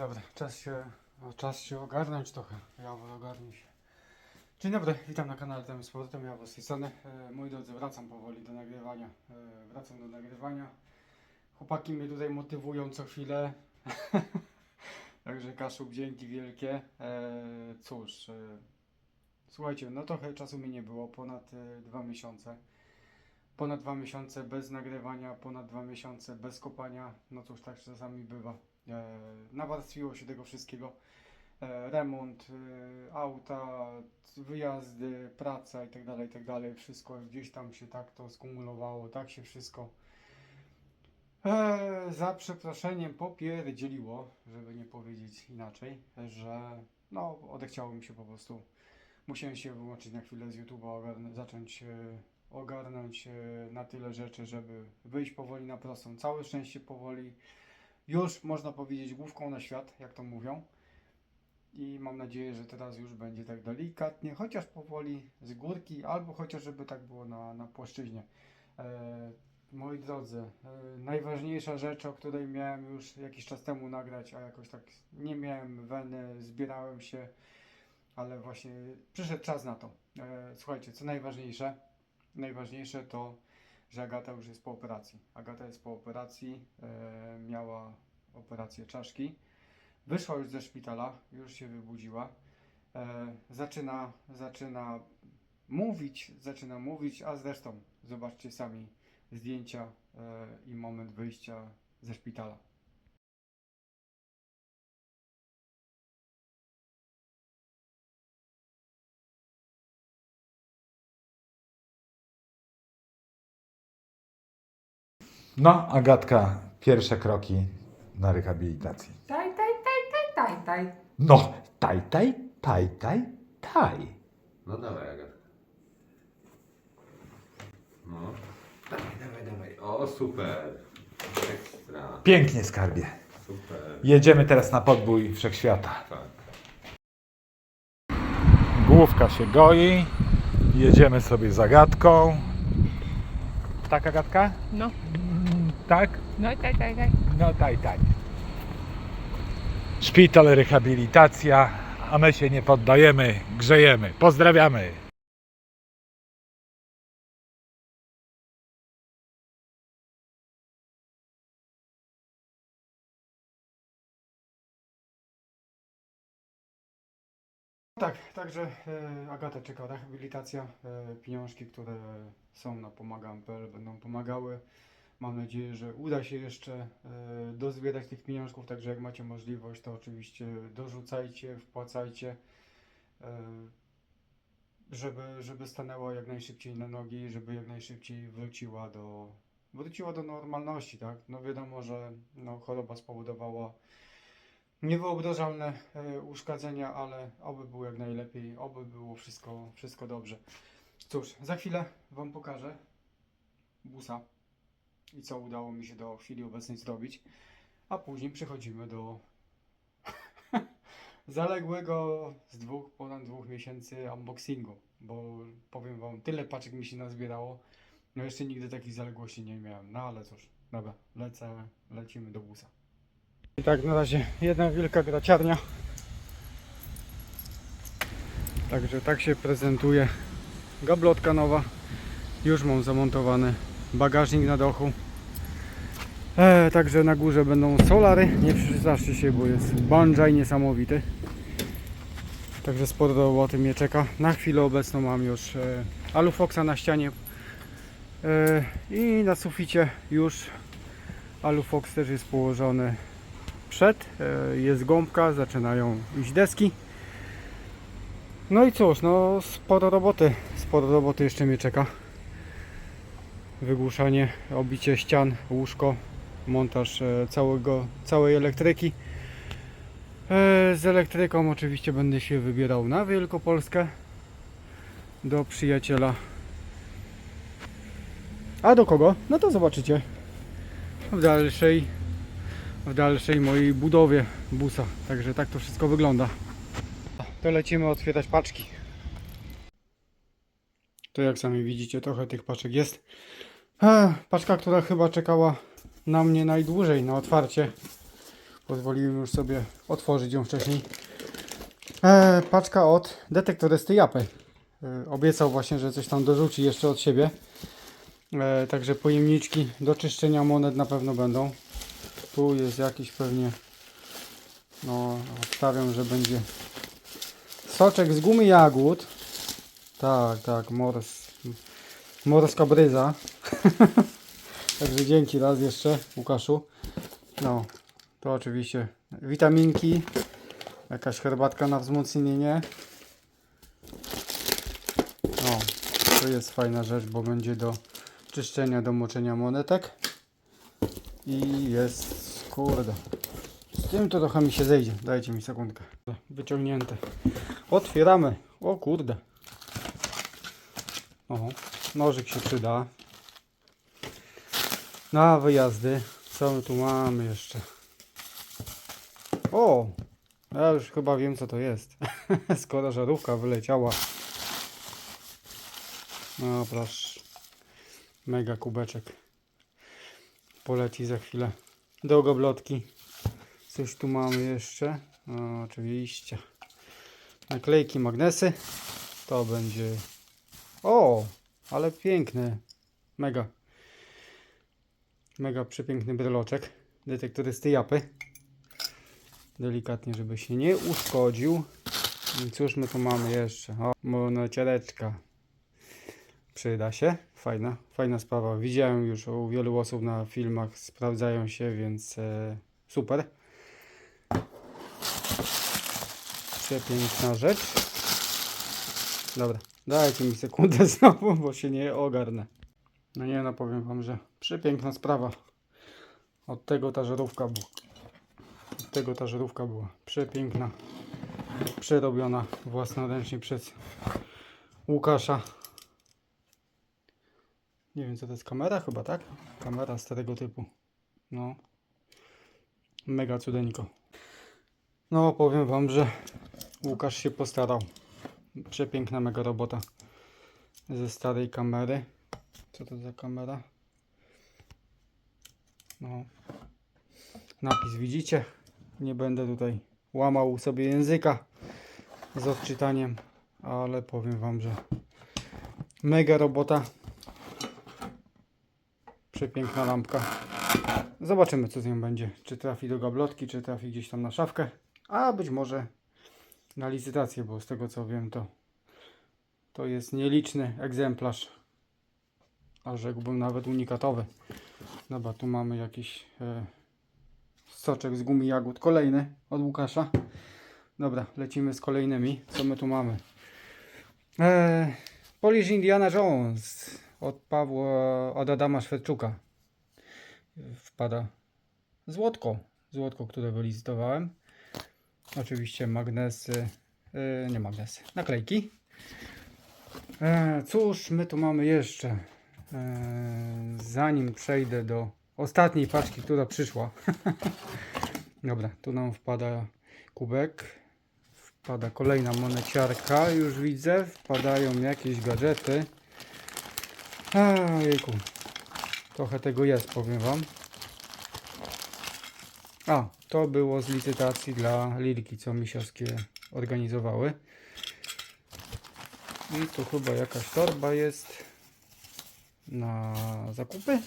dobry, czas się, no, czas się ogarnąć trochę. Ja wolę ogarnij się. Dzień dobry, witam na kanale Temy z ja z tej strony. E, moi drodzy, wracam powoli do nagrywania. E, wracam do nagrywania. Chłopaki mnie tutaj motywują co chwilę. Także Kaszub, dzięki wielkie. E, cóż, e, słuchajcie, no trochę czasu mi nie było, ponad e, dwa miesiące. Ponad dwa miesiące bez nagrywania, ponad dwa miesiące bez kopania. No cóż, tak czasami bywa. E, nawarstwiło się tego wszystkiego. E, remont, e, auta, wyjazdy, praca i tak dalej, i tak dalej. Wszystko gdzieś tam się tak to skumulowało, tak się wszystko e, za przeproszeniem popierdzieliło, żeby nie powiedzieć inaczej, że no odechciało mi się po prostu. Musiałem się wyłączyć na chwilę z YouTube'a, zacząć e, ogarnąć e, na tyle rzeczy, żeby wyjść powoli na prostą. Całe szczęście powoli już można powiedzieć główką na świat, jak to mówią. I mam nadzieję, że teraz już będzie tak delikatnie, chociaż powoli z górki, albo chociaż żeby tak było na, na płaszczyźnie. E, moi drodzy, e, najważniejsza rzecz, o której miałem już jakiś czas temu nagrać, a jakoś tak nie miałem weny, zbierałem się, ale właśnie przyszedł czas na to. E, słuchajcie, co najważniejsze, najważniejsze to, że Agata już jest po operacji. Agata jest po operacji, e, miała operację czaszki. Wyszła już ze szpitala, już się wybudziła. E, zaczyna, zaczyna mówić, zaczyna mówić, a zresztą zobaczcie sami zdjęcia e, i moment wyjścia ze szpitala. No, Agatka, pierwsze kroki na rehabilitacji. Taj, taj, taj, taj, taj, taj. No, taj, taj, taj, taj, taj. No dawaj, Agatka. No. Dawaj, dawaj, dawaj. O, super. Ekstra. Pięknie, skarbie. Super. Jedziemy teraz na podbój wszechświata. Tak. Główka się goi. Jedziemy sobie zagadką. Tak, Agatka? No, Tak? no, taj, taj, taj. No, taj, taj. Szpital, rehabilitacja, a my się nie poddajemy, grzejemy. Pozdrawiamy. Tak, także e, Agata czeka rehabilitacja. E, pieniążki, które są na pomagam.pl będą pomagały. Mam nadzieję, że uda się jeszcze e, dozbierać tych pieniążków, także jak macie możliwość, to oczywiście dorzucajcie, wpłacajcie, e, żeby, żeby stanęła jak najszybciej na nogi, żeby jak najszybciej wróciła do, wróciła do normalności, tak? No wiadomo, że no, choroba spowodowała niewyobrażalne e, uszkadzenia, ale oby było jak najlepiej, oby było wszystko, wszystko dobrze. Cóż, za chwilę Wam pokażę busa i co udało mi się do chwili obecnej zrobić, a później przechodzimy do zaległego z dwóch, ponad dwóch miesięcy unboxingu, bo powiem Wam, tyle paczek mi się nazbierało, no jeszcze nigdy takich zaległości nie miałem, no ale cóż, dobra, lecę, lecimy do busa. I tak na razie jedna wielka graciarnia. Także tak się prezentuje gablotka nowa. Już mam zamontowany bagażnik na dachu. E, także na górze będą solary. Nie przestraszcie się, bo jest bungee niesamowity. Także sporo roboty mnie czeka. Na chwilę obecną mam już e, alufoxa na ścianie e, i na suficie już alufox też jest położony przed, e, jest gąbka, zaczynają iść deski. No i cóż, no sporo roboty, sporo roboty jeszcze mnie czeka. Wygłuszanie, obicie ścian, łóżko, montaż e, całego, całej elektryki. E, Z elektryką oczywiście będę się wybierał na Wielkopolskę do przyjaciela. A do kogo? No to zobaczycie w dalszej w dalszej mojej budowie busa. Także tak to wszystko wygląda. To lecimy otwierać paczki. To jak sami widzicie, trochę tych paczek jest. Paczka, która chyba czekała na mnie najdłużej na otwarcie. Pozwoliłem już sobie otworzyć ją wcześniej. E, paczka od detektorysty Japy. E, obiecał właśnie, że coś tam dorzuci jeszcze od siebie. E, także pojemniczki do czyszczenia monet na pewno będą. Tu jest jakiś pewnie. No, obstawiam, że będzie soczek z gumy jagód. Tak, tak, mors, morska bryza. Także dzięki raz jeszcze, Łukaszu. No, to oczywiście witaminki, jakaś herbatka na wzmocnienie. No, to jest fajna rzecz, bo będzie do czyszczenia, do moczenia monetek. I jest, kurde. Z tym to trochę mi się zejdzie. Dajcie mi sekundkę. Wyciągnięte. Otwieramy. O kurde. O, nożyk się przyda. Na wyjazdy. Co my tu mamy jeszcze? O! Ja już chyba wiem co to jest. Skoro żarówka wyleciała. No proszę. Mega kubeczek. Poleci za chwilę. Do goblotki. Coś tu mamy jeszcze. No, oczywiście. Naklejki, magnesy. To będzie. O! Ale piękny. Mega. Mega przepiękny bryloczek. Detektorysty japy. Delikatnie, żeby się nie uszkodził. I cóż my tu mamy jeszcze? O, moneciareczka. Przyda się. Fajna, fajna sprawa. Widziałem już u wielu osób na filmach, sprawdzają się, więc e, super. Przepiękna rzecz. Dobra, dajcie mi sekundę znowu, bo się nie ogarnę. No nie no, powiem wam, że przepiękna sprawa. Od tego ta żarówka była. Od tego ta żarówka była. Przepiękna. Przerobiona własnoręcznie przez Łukasza. Nie wiem co to jest kamera chyba, tak? Kamera starego typu. No. Mega cudeńko. No powiem wam, że Łukasz się postarał. Przepiękna mega robota ze starej kamery. Co to za kamera? No. Napis widzicie? Nie będę tutaj łamał sobie języka z odczytaniem, ale powiem wam, że mega robota. Przepiękna lampka. Zobaczymy co z nią będzie. Czy trafi do gablotki, czy trafi gdzieś tam na szafkę. A być może na licytację, bo z tego co wiem to to jest nieliczny egzemplarz. A rzekłbym nawet unikatowy. Dobra, tu mamy jakiś e, soczek z gumy jagód. Kolejny od Łukasza. Dobra, lecimy z kolejnymi. Co my tu mamy? E, Polish Indiana Jones od Pawła, od Adama Szwedczuka. Wpada złotko. Złotko, które wylicytowałem. Oczywiście magnesy, e, nie magnesy, naklejki. E, cóż my tu mamy jeszcze? E, zanim przejdę do ostatniej paczki, która przyszła. Dobra, tu nam wpada kubek. Wpada kolejna moneciarka, już widzę. Wpadają jakieś gadżety. Ojejku. Trochę tego jest, powiem wam. A, to było z licytacji dla Lilki, co misiowskie organizowały. I tu chyba jakaś torba jest na zakupy.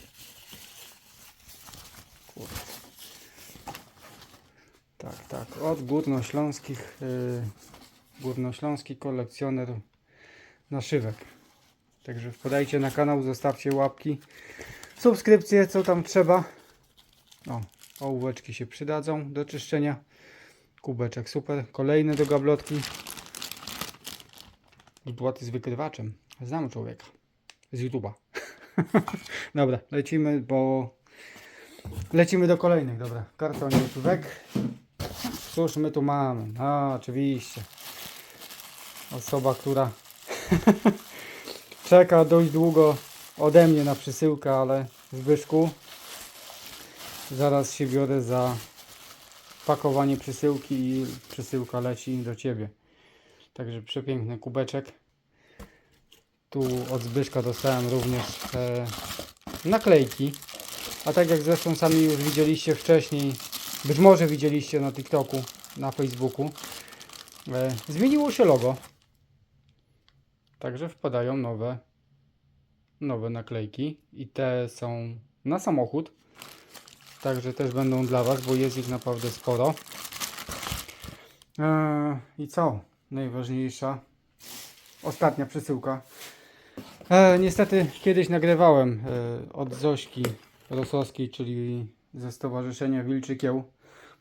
Kurde. Tak, tak. Od górnośląskich yy, górnośląski kolekcjoner naszywek. Także wpadajcie na kanał, zostawcie łapki, subskrypcje, co tam trzeba. O, ołóweczki się przydadzą do czyszczenia. Kubeczek super. Kolejny do gablotki. Błaty z wykrywaczem. Znam człowieka. Z YouTube'a. Dobra, lecimy, bo lecimy do kolejnych. Dobra, kartonówek. Cóż my tu mamy? A, oczywiście. Osoba, która czeka dość długo ode mnie na przesyłkę, ale Zbyszku zaraz się biorę za pakowanie przesyłki i przesyłka leci do Ciebie. Także przepiękny kubeczek. Tu od Zbyszka dostałem również e, naklejki. A tak jak zresztą sami już widzieliście wcześniej być może widzieliście na TikToku, na Facebooku, e, zmieniło się logo. Także wpadają nowe, nowe naklejki i te są na samochód. Także też będą dla Was, bo jest ich naprawdę sporo. E, I co? Najważniejsza, ostatnia przesyłka. E, niestety kiedyś nagrywałem e, od Zośki Rosowskiej, czyli ze Stowarzyszenia Wilczy Kieł,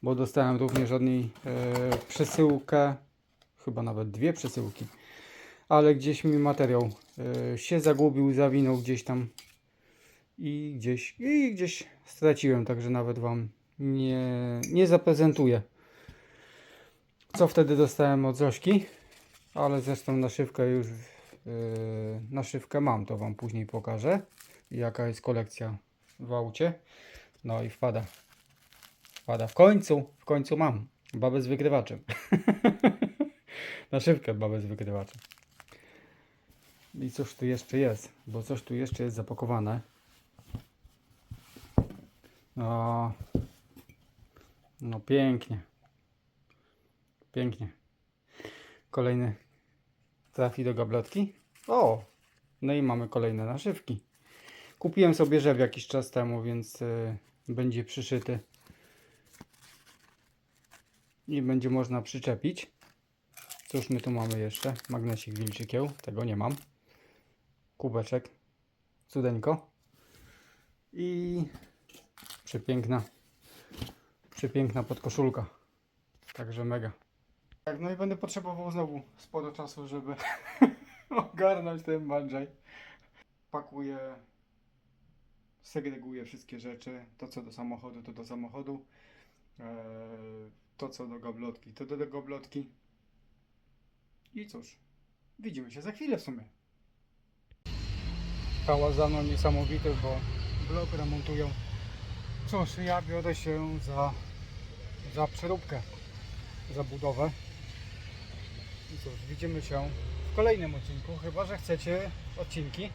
bo dostałem również od niej e, przesyłkę, chyba nawet dwie przesyłki, ale gdzieś mi materiał e, się zagubił, zawinął gdzieś tam i gdzieś, i gdzieś straciłem, także nawet Wam nie, nie zaprezentuję, co wtedy dostałem od Zośki, ale zresztą naszywkę już naszywkę mam, to Wam później pokażę. Jaka jest kolekcja w aucie. No i wpada. Wpada w końcu, w końcu mam. Babę z wygrywaczem. naszywkę babę z wygrywaczem. I coś tu jeszcze jest, bo coś tu jeszcze jest zapakowane. No, no pięknie. Pięknie. Kolejny trafi do gablotki. O! No i mamy kolejne naszywki. Kupiłem sobie żew jakiś czas temu, więc y, będzie przyszyty. I będzie można przyczepić. Cóż my tu mamy jeszcze? Magnesik wilczy kieł. Tego nie mam. Kubeczek. Cudeńko. I przepiękna przepiękna podkoszulka. Także mega. Tak, no i będę potrzebował znowu sporo czasu, żeby ogarnąć ten bandżaj. Pakuję, segreguję wszystkie rzeczy. To co do samochodu, to do samochodu. Eee, to co do gablotki, to do gablotki. I cóż, widzimy się za chwilę w sumie. Hałas za mną niesamowity, bo blok remontują. Cóż, ja biorę się za, za przeróbkę, za budowę. I cóż, widzimy się w kolejnym odcinku, chyba że chcecie odcinki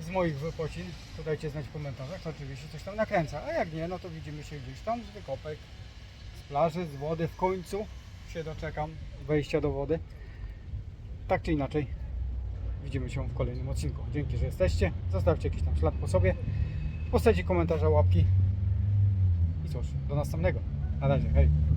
z moich wypocin, to dajcie znać w komentarzach, to oczywiście coś tam nakręca, a jak nie, no to widzimy się gdzieś tam z wykopek, z plaży, z wody, w końcu się doczekam wejścia do wody. Tak czy inaczej, widzimy się w kolejnym odcinku. Dzięki, że jesteście, zostawcie jakiś tam ślad po sobie, postawcie komentarze, łapki i cóż, do następnego. Na razie, hej!